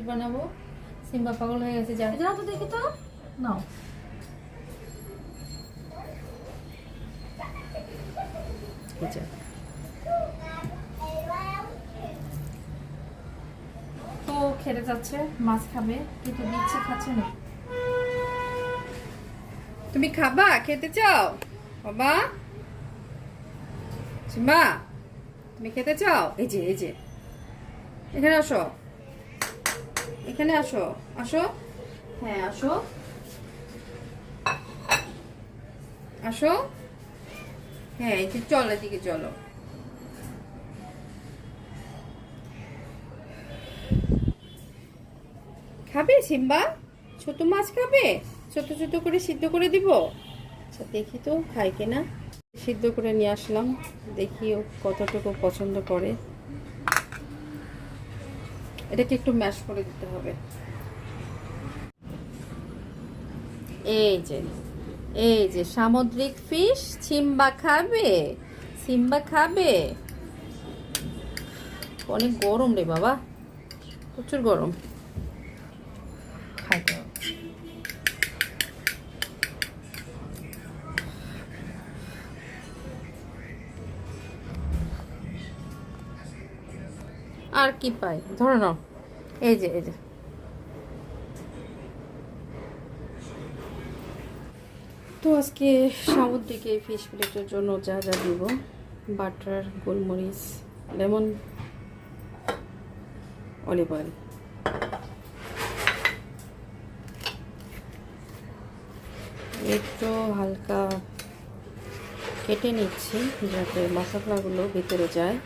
Cutlet বানাবো। Simba পাগল হয়ে গেছে যা। যাও তো দেখি তো। নাও। তো খেতে যাচ্ছে মাছ খাবে কিন্তু দিচ্ছে খাচ্ছে না। তুমি খাবা? খেতে চাও? বাবা? সিম্বা তুমি খেতে চাও? এই যে এই যে। এখানে আসো। এখানে আসো আসো। হ্যাঁ আসো। আসো। হ্যাঁ এই যে চলো এদিকে চলো। খাবে সিম্বা? ছোট মাছ খাবে? ছোট ছোট করে সিদ্ধ করে দিব? আচ্ছা দেখি তো খাই কিনা। সিদ্ধ করে নিয়ে আসলাম দেখি ও কতটুকু পছন্দ করে। এটাকে একটু ম্যাশ করে দিতে হবে। এই যে এই যে সামুদ্রিক ফিশ সিম্বা খাবে সিম্বা খাবে। অনেক গরম রে বাবা প্রচুর গরম। খাইতে আর কি পাই? ধরে নাও। এই যে এই যে। তো আজকে সামুদ্রিক ফিশ প্লেটের জন্য যা যা দিব, বাটার, গোলমরিচ, লেমন অলিভ অয়েল একটু হালকা কেটে নিচ্ছি যাতে মশলাগুলো ভিতরে যায়।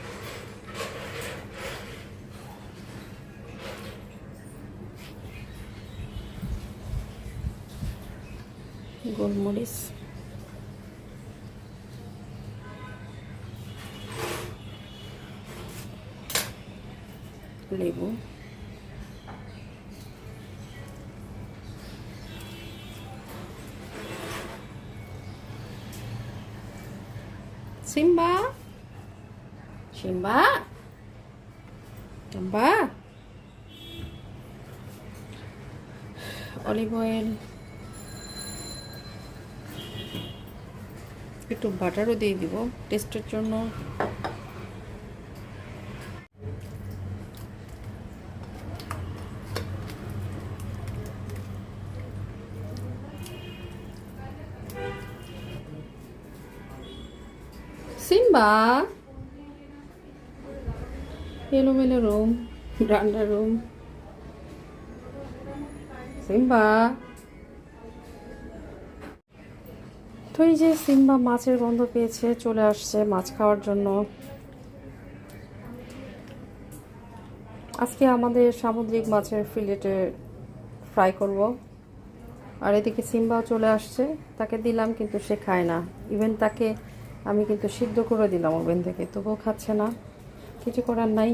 গোলমরিচ। লেবু। সিম্বা। সিম্বা। Olive oil. একটু বাটারও দিয়ে দিব টেস্টের জন্য। সিম্বা! এলোমেলো রুম রান্নার রুম। সিম্বা! তো এই যে সিম্বা মাছের গন্ধ পেয়েছে, চলে আসছে মাছ খাওয়ার জন্য। আজকে আমাদের সামুদ্রিক মাছের ফিলেটে ফ্রাই করব। আর এদিকে সিম্বাও চলে আসছে, তাকে দিলাম কিন্তু সে খায় না। ইভেন তাকে আমি কিন্তু সিদ্ধ করে দিলাম ওভেন থেকে, তবুও খাচ্ছে না। কিছু করার নাই।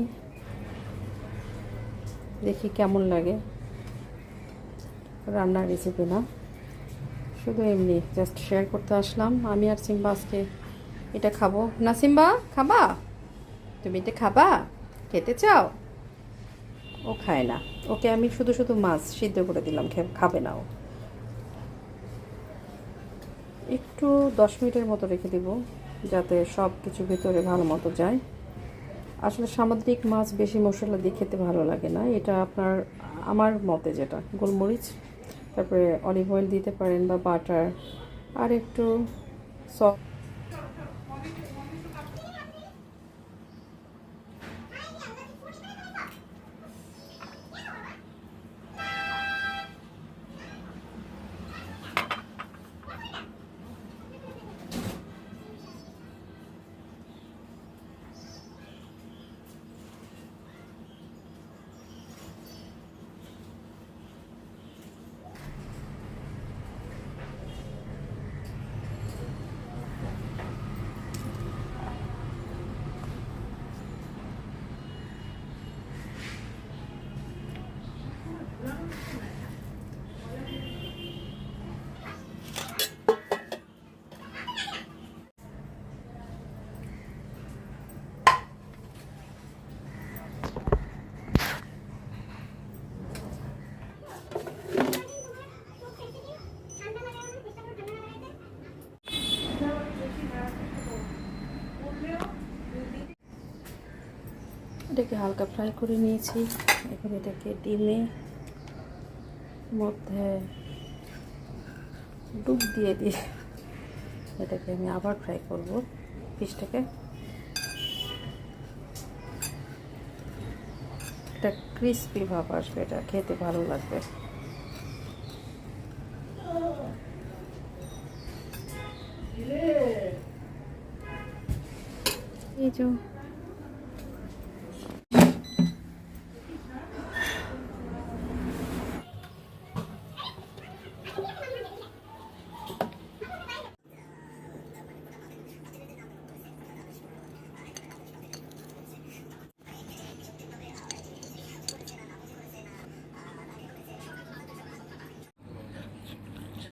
দেখি কেমন লাগে। রান্নার রেসিপি না। শুধু এমনি জাস্ট শেয়ার করতে আসলাম। আমি আর সিম্বা আজকে এটা খাব। না সিম্বা, খাবা? তুমি এটা খাবা? খেতে চাও? ও খায় না। ওকে আমি শুধু শুধু মাছ সিদ্ধ করে দিলাম খাবে না ও। একটু দশ মিনিটের মতো রেখে দিব, যাতে সব কিছু ভেতরে ভালো মতো যায়। আসলে সামুদ্রিক মাছ বেশি মশলা দিয়ে খেতে ভালো লাগে না। এটা আপনার, আমার মতে যেটা। গোলমরিচ তারপরে অলিভ অয়েল দিতে পারেন বা বাটার আর একটু সফট মাছটাকে হালকা ফ্রাই করে নিয়েছি। এখন এটাকে ডিমে মধ্যে ডুব দিয়ে দিয়ে এটাকে আমি আবার ফ্রাই করব পিসটাকে। একটা ক্রিস্পি ভাব আসবে এটা, খেতে ভালো লাগবে। এই যে